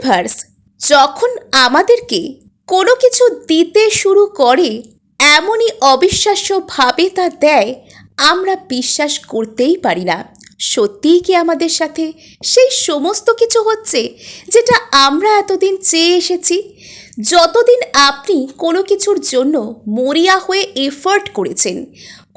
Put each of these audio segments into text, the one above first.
Universe যখন আমাদেরকে কোনো কিছু দিতে শুরু করে, এমনই অবিশ্বাস্যভাবে তা দেয়, আমরা বিশ্বাস করতেই পারি না। সত্যিই কি আমাদের সাথে সেই সমস্ত কিছু হচ্ছে যেটা আমরা এতদিন চেয়ে এসেছি? যতদিন আপনি কোনো কিছুর জন্য মরিয়া হয়ে এফার্ট করেছেন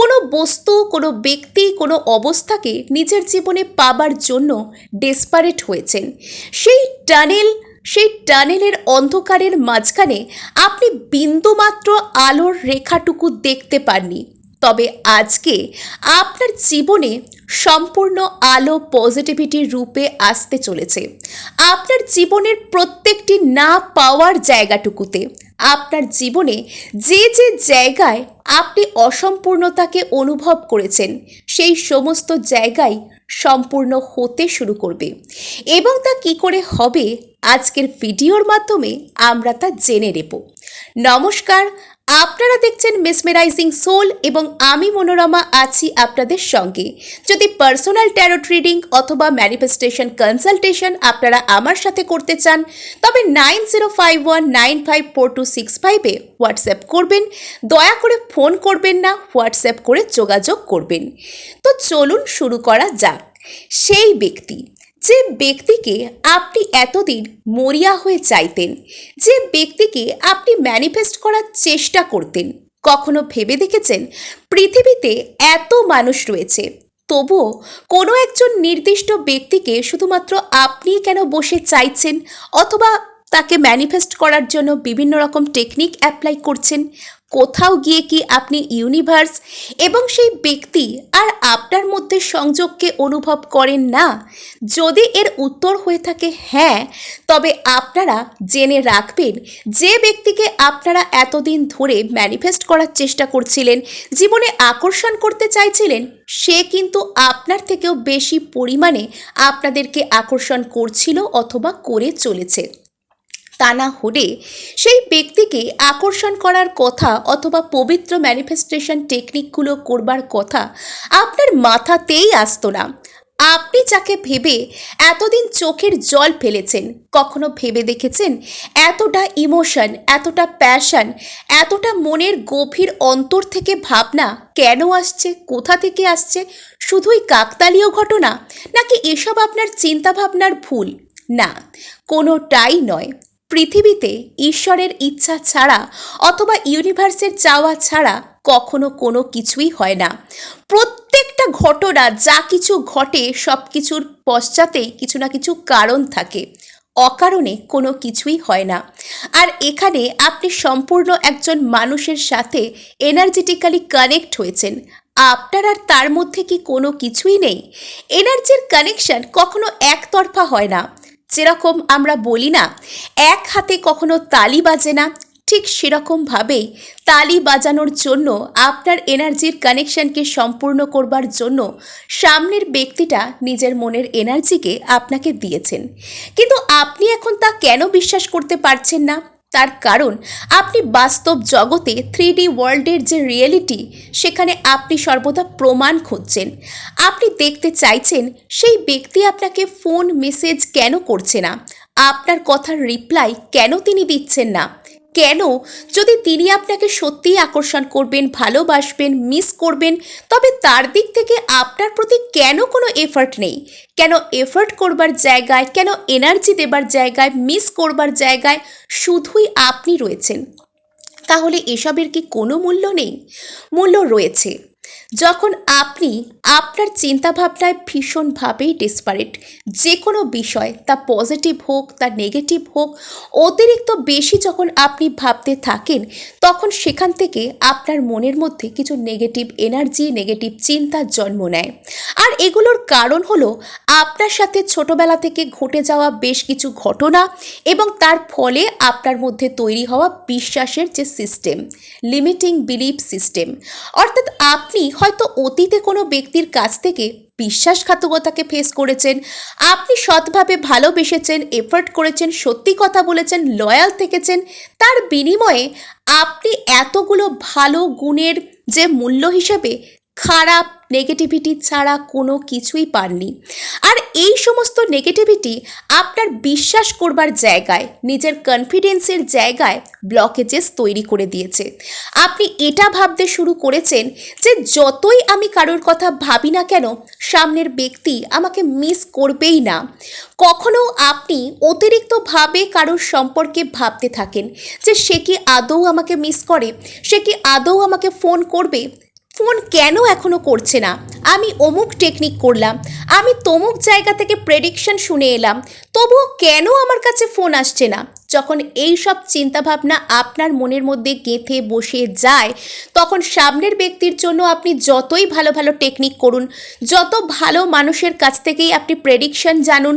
কোনো বস্তু, কোনো ব্যক্তি, কোনো অবস্থাকে নিজের জীবনে পাবার জন্য ডেসপারেট হয়েছেন। সেই টানেল, সেই টানেলের অন্ধকারের মাঝখানে আপনি বিন্দুমাত্র আলোর রেখাটুকু দেখতে পাননি। তবে আজকে আপনার জীবনে সম্পূর্ণ আলো পজিটিভিটির রূপে আসতে চলেছে। আপনার জীবনের প্রত্যেকটি না পাওয়ার জায়গাটুকুতে আপনার জীবনে যে যে জায়গায় আপনি অসম্পূর্ণতাকে অনুভব করেছেন, সেই সমস্ত জায়গায় সম্পূর্ণ হতে শুরু করবে। এবং তা কি করে হবে, আজকের ভিডিওর মাধ্যমে আমরা তা জেনে নেব। নমস্কার আপনারা দেখছেন মেসমেরাইজিং সোল এবং আমি মনোরমা আছি আপনাদের সঙ্গে। যদি পার্সোনাল ট্যারোট রিডিং অথবা ম্যানিফেস্টেশন কনসালটেশন আপনারা আমার সাথে করতে চান, তবে nine zero five one nine five four two six ফাইভে হোয়াটসঅ্যাপ করবেন। দয়া করে ফোন করবেন না হোয়াটসঅ্যাপ করে যোগাযোগ করবেন। তো চলুন শুরু করা যাক। সেই ব্যক্তি যে ব্যক্তিকে আপনি এতদিন মরিয়া হয়ে চাইতেন, যে ব্যক্তিকে আপনি ম্যানিফেস্ট করার চেষ্টা করতেন, কখনো ভেবে দেখেছেন? পৃথিবীতে এত মানুষ রয়েছে, তবুও কোনো একজন নির্দিষ্ট ব্যক্তিকে শুধুমাত্র আপনি কেন বসে চাইছেন? অথবা তাকে ম্যানিফেস্ট করার জন্য বিভিন্ন রকম টেকনিক অ্যাপ্লাই করছেন? কোথাও গিয়ে কি আপনি ইউনিভার্স এবং সেই ব্যক্তি আর আপনার মধ্যে সংযোগকে অনুভব করেন না? যদি এর উত্তর হয়ে থাকে হ্যাঁ তবে আপনারা জেনে রাখবেন যে ব্যক্তিকে আপনারা এতদিন ধরে ম্যানিফেস্ট করার চেষ্টা করছিলেন, জীবনে আকর্ষণ করতে চাইছিলেন, সে কিন্তু আপনার থেকেও বেশি পরিমাণে আপনাদেরকে আকর্ষণ করছিল অথবা করে চলেছে। তা না হলে সেই ব্যক্তিকে আকর্ষণ করার কথা অথবা পবিত্র ম্যানিফেস্টেশন টেকনিকগুলো করবার কথা আপনার মাথাতেই আসতো না। আপনি যাকে ভেবে এতদিন চোখের জল ফেলেছেন, কখনো ভেবে দেখেছেন? এতটা ইমোশন এতটা প্যাশন এতটা মনের গভীর অন্তর থেকে ভাবনা কেন আসছে, কোথা থেকে আসছে? শুধুই কাকতালীয় ঘটনা নাকি এসব আপনার চিন্তাভাবনার ভুল? না, কোনোটাই নয়। পৃথিবীতে ঈশ্বরের ইচ্ছা ছাড়া অথবা ইউনিভার্সের চাওয়া ছাড়া কখনো কোনো কিছুই হয় না। প্রত্যেকটা ঘটনা, যা কিছু ঘটে সব কিছুর পশ্চাতেই কিছু না কিছু কারণ থাকে। অকারণে কোনো কিছুই হয় না। আর এখানে আপনি সম্পূর্ণ একজন মানুষের সাথে এনার্জেটিক্যালি কানেক্ট হয়েছেন। আপনার আর তার মধ্যে কি কোনো কিছুই নেই? এনার্জির কানেকশন কখনো একতরফা হয় না। যেরকম আমরা বলি না, এক হাতে কখনো তালি বাজে না, ঠিক সেরকমভাবেই তালি বাজানোর জন্য আপনার এনার্জির কানেকশানকে সম্পূর্ণ করবার জন্য সামনের ব্যক্তিটা নিজের মনের এনার্জিকে আপনাকে দিয়েছেন। কিন্তু আপনি এখন তা কেন বিশ্বাস করতে পারছেন না? তার কারণ, আপনি বাস্তব জগতে থ্রি ডি ওয়ার্ল্ডের যে রিয়েলিটি সেখানে আপনি সর্বদা প্রমাণ খুঁজছেন। আপনি দেখতে চাইছেন, সেই ব্যক্তি আপনাকে ফোন মেসেজ কেন করছে না? আপনার কথার রিপ্লাই কেন তিনি দিচ্ছেন না? কেন? যদি তিনি আপনাকে সত্যিই আকর্ষণ করবেন, ভালোবাসবেন মিস করবেন, তবে তার দিক থেকে আপনার প্রতি কেন কোনো এফার্ট নেই? কেন এফার্ট করবার জায়গায়, কেন এনার্জি দেবার জায়গায় মিস করবার জায়গায় শুধুই আপনি রয়েছেন? তাহলে এসবের কি কোনো মূল্য নেই? মূল্য রয়েছে। যখন আপনি আপনার চিন্তাভাবনায় ভীষণভাবেই ডিসপারেট যে কোনো বিষয়, তা পজিটিভ হোক, তা নেগেটিভ হোক, অতিরিক্ত বেশি যখন আপনি ভাবতে থাকেন, তখন সেখান থেকে আপনার মনের মধ্যে কিছু নেগেটিভ এনার্জি নেগেটিভ চিন্তার জন্ম নেয়। আর এগুলোর কারণ হলো আপনার সাথে ছোটবেলা থেকে ঘটে যাওয়া বেশ কিছু ঘটনা এবং তার ফলে আপনার মধ্যে তৈরি হওয়া বিশ্বাসের যে সিস্টেম লিমিটিং বিলিফ সিস্টেম অর্থাৎ আপনি হয়তো অতীতে কোনো ব্যক্তির কাছ থেকে বিশ্বাসঘাতকতাকে ফেস করেছেন। আপনি সৎভাবে ভালোবেসেছেন এফোর্ট করেছেন, সত্যি কথা বলেছেন লয়াল থেকেছেন। তার বিনিময়ে আপনি এতগুলো ভালো গুণের যে মূল্য হিসেবে খারাপ নেগেটিভিটি ছাড়া কোনো কিছুই পাননি। এই সমস্ত নেগেটিভিটি আপনার বিশ্বাস করবার জায়গায়, নিজের কনফিডেন্সের জায়গায় ব্লকেজেস তৈরি করে দিয়েছে। আপনি এটা ভাবতে শুরু করেছেন যে যতই আমি কারোর কথা ভাবি না কেন, সামনের ব্যক্তি আমাকে মিস করবেই না। কখনো আপনি অতিরিক্তভাবে কারোর সম্পর্কে ভাবতে থাকেন যে সে কি আদৌ আমাকে মিস করে, সে কি আদৌ আমাকে ফোন করবে? ফোন কেন এখনও করছে না? আমি অমুক টেকনিক করলাম, আমি তমুক জায়গা থেকে প্রেডিকশন শুনে এলাম, তবুও কেন আমার কাছে ফোন আসছে না? যখন এই সব চিন্তাভাবনা আপনার মনের মধ্যে গেঁথে বসে যায়, তখন সামনের ব্যক্তির জন্য আপনি যতই ভালো ভালো টেকনিক করুন, যত ভালো মানুষের কাছ থেকেই আপনি প্রেডিকশন জানুন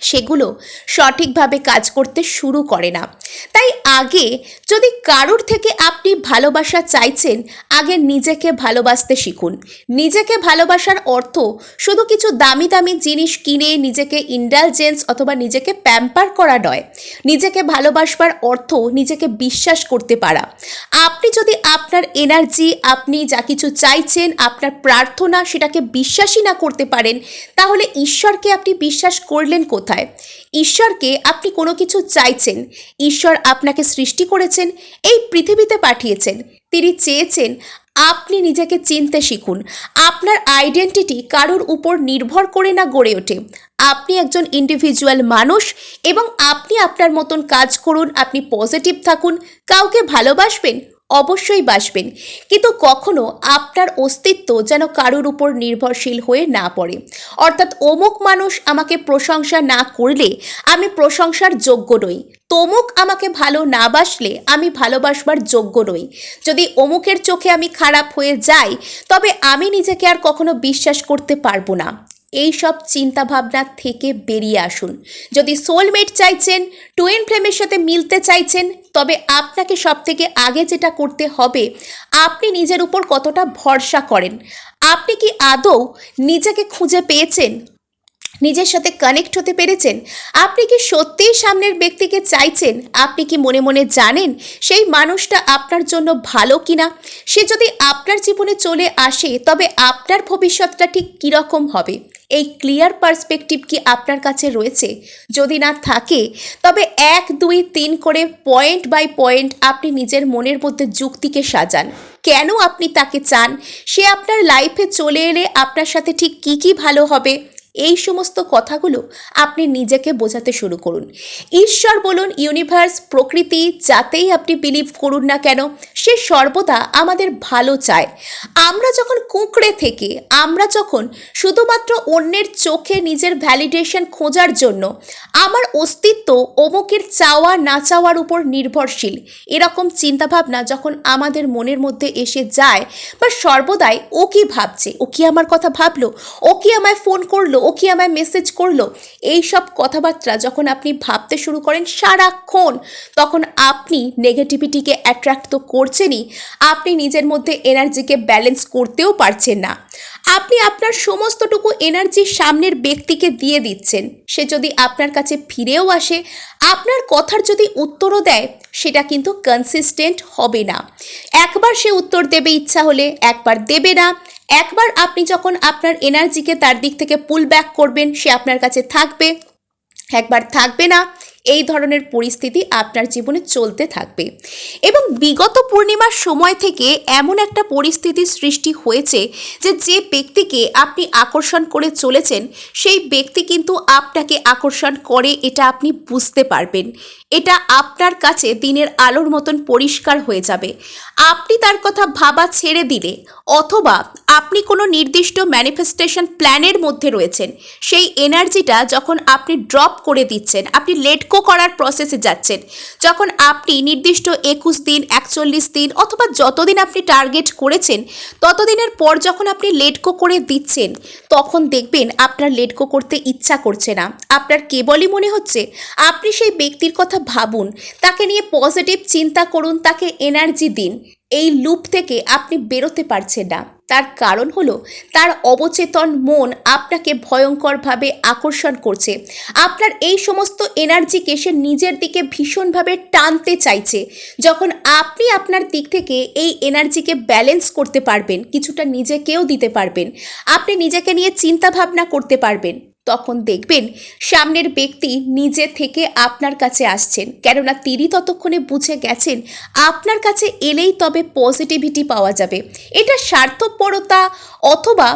সেগুলো সঠিকভাবে কাজ করতে শুরু করে না। তাই আগে যদি কারোর থেকে আপনি ভালোবাসা চাইছেন, আগে নিজেকে ভালোবাসতে শিখুন। নিজেকে ভালোবাসার অর্থ শুধু কিছু দামি দামি জিনিস কিনে নিজেকে ইন্ডালজেন্স অথবা নিজেকে প্যাম্পার করা নয়। নিজেকে ভালোবাসবার অর্থ নিজেকে বিশ্বাস করতে পারা। আপনি যদি আপনার এনার্জি আপনি যা কিছু চাইছেন, আপনার প্রার্থনা সেটাকে বিশ্বাসই না করতে পারেন, তাহলে ঈশ্বরকে আপনি বিশ্বাস করলেন কোথায়? ঈশ্বরকে আপনি কোনো কিছু চাইছেন? ঈশ্বর আপনাকে সৃষ্টি করেছেন, এই পৃথিবীতে পাঠিয়েছেন। তিনি চেয়েছেন আপনি নিজেকে চিনতে শিখুন। আপনার আইডেন্টিটি কারোর উপর নির্ভর করে না গড়ে ওঠে। আপনি একজন ইন্ডিভিজুয়াল মানুষ এবং আপনি আপনার মতন কাজ করুন, আপনি পজিটিভ থাকুন, কাউকে ভালোবাসবেন অবশ্যই বাসবেন। কিন্তু কখনো আপনার অস্তিত্ব যেন কারোর উপর নির্ভরশীল হয়ে না পড়ে। অর্থাৎ অমুক মানুষ আমাকে প্রশংসা না করলে আমি প্রশংসার যোগ্য নই। তমুক আমাকে ভালো না বাসলে আমি ভালোবাসবার যোগ্য নই। যদি অমুকের চোখে আমি খারাপ হয়ে যাই, তবে আমি নিজেকে আর কখনো বিশ্বাস করতে পারব না। এই সব চিন্তাভাবনা থেকে বেরিয়ে আসুন। যদি সোলমেট চাইছেন টুয়েন ফ্লেমের সাথে মিলতে চাইছেন, তবে আপনাকে সব থেকে আগে যেটা করতে হবে, আপনি নিজের উপর কতটা ভরসা করেন? আপনি কি আদৌ নিজেকে খুঁজে পেয়েছেন? নিজের সাথে কানেক্ট হতে পেরেছেন? আপনি কি সত্যিই সামনের ব্যক্তিকে চাইছেন? আপনি কি মনে মনে জানেন সেই মানুষটা আপনার জন্য ভালো কিনা? সে যদি আপনার জীবনে চলে আসে, তবে আপনার ভবিষ্যৎটা ঠিক কীরকম হবে? এই ক্লিয়ার পার্সপেক্টিভ কি আপনার কাছে রয়েছে? যদি না থাকে, তবে এক, দুই, তিন করে পয়েন্ট বাই পয়েন্ট আপনি নিজের মনের মধ্যে যুক্তিকে সাজান। কেন আপনি তাকে চান? সে আপনার লাইফে চলে এলে আপনার সাথে ঠিক কী কী ভালো হবে? এই সমস্ত কথাগুলো আপনি নিজেকে বোঝাতে শুরু করুন। ঈশ্বর বলুন, ইউনিভার্স, প্রকৃতি যাতেই আপনি বিলিভ করুন না কেন, সে সর্বদা আমাদের ভালো চায়। আমরা যখন কুঁকড়ে থেকে, আমরা যখন শুধুমাত্র অন্যের চোখে নিজের ভ্যালিডেশন খোঁজার জন্য, আমার অস্তিত্ব অমুকের চাওয়া না চাওয়ার উপর নির্ভরশীল, এরকম চিন্তাভাবনা যখন আমাদের মনের মধ্যে এসে যায়, বা সর্বদাই ও কি ভাবছে, ও কি আমার কথা ভাবলো, ও কি আমায় ফোন করল কি আমায় মেসেজ করল? এই সব কথাবার্তা যখন আপনি ভাবতে শুরু করেন সারাক্ষণ, তখন আপনি নেগেটিভিটিকে অ্যাট্রাক্ট তো করছেনই, আপনি নিজের মধ্যে এনার্জিকে ব্যালেন্স করতেও পারছেন না। আপনি আপনার সমস্তটুকু এনার্জি সামনের ব্যক্তিকে দিয়ে দিচ্ছেন। সে যদি আপনার কাছে ফিরেও আসে, আপনার কথার যদি উত্তরও দেয়, সেটা কিন্তু কনসিস্টেন্ট হবে না। একবার সে উত্তর দেবে ইচ্ছা হলে, একবার দেবে না। একবার আপনি যখন আপনার এনার্জিকে তার দিক থেকে পুল ব্যাক করবেন, সে আপনার কাছে থাকবে। একবার থাকবে না। এই ধরনের পরিস্থিতি আপনার জীবনে চলতে থাকবে। এবং বিগত পূর্ণিমার সময় থেকে এমন একটা পরিস্থিতির সৃষ্টি হয়েছে যে যে ব্যক্তিকে আপনি আকর্ষণ করে চলেছেন, সেই ব্যক্তি কিন্তু আপনাকে আকর্ষণ করে, এটা আপনি বুঝতে পারবেন। এটা আপনার কাছে দিনের আলোর মতন পরিষ্কার হয়ে যাবে। আপনি তার কথা ভাবা ছেড়ে দিলে, অথবা আপনি কোনো নির্দিষ্ট ম্যানিফেস্টেশন প্ল্যানের মধ্যে রয়েছেন, সেই এনার্জিটা যখন আপনি ড্রপ করে দিচ্ছেন, আপনি লেটকো করার প্রসেসে যাচ্ছেন। যখন আপনি নির্দিষ্ট একুশ দিন, একচল্লিশ দিন অথবা যতদিন আপনি টার্গেট করেছেন, ততদিনের পর যখন আপনি লেটকো করে দিচ্ছেন, তখন দেখবেন আপনার লেটকো করতে ইচ্ছা করছে না। আপনার কেবলই মনে হচ্ছে, আপনি সেই ব্যক্তির কথা ভাবুন। তাকে নিয়ে পজিটিভ চিন্তা করুন, তাকে এনার্জি দিন। এই লুপ থেকে আপনি বেরোতে পারছেন না। তার কারণ হলো, তার অবচেতন মন আপনাকে ভয়ঙ্করভাবে আকর্ষণ করছে। আপনার এই সমস্ত এনার্জিকে সে নিজের দিকে ভীষণভাবে টানতে চাইছে। যখন আপনি আপনার দিক থেকে এই এনার্জিকে ব্যালেন্স করতে পারবেন, কিছুটা নিজেকেও দিতে পারবেন। আপনি নিজেকে নিয়ে চিন্তা ভাবনা করতে পারবেন। তখন দেখবেন সামনের ব্যক্তি নিজে থেকে আপনার কাছে আসছেন। কেননা তিনি ততক্ষণে বুঝে গেছেন আপনার কাছে এলেই তবে পজিটিভিটি পাওয়া যাবে। এটা স্বার্থপরতা অথবা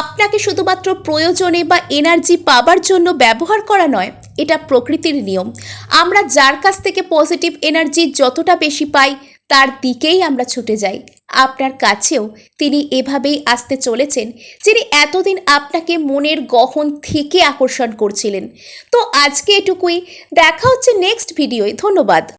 আপনাকে শুধুমাত্র প্রয়োজনে বা এনার্জি পাবার জন্য ব্যবহার করা নয়, এটা প্রকৃতির নিয়ম। আমরা যার কাছ থেকে পজিটিভ এনার্জি যতটা বেশি পাই, তার দিকেই আমরা ছুটে যাই। আপনার কাছেও তিনি এভাবেই আসতে চলেছেন, যিনি এতদিন আপনাকে মনের গহন থেকে আকর্ষণ করছিলেন। তো আজকে এটুকুই, দেখা হচ্ছে নেক্সট ভিডিওয় ধন্যবাদ।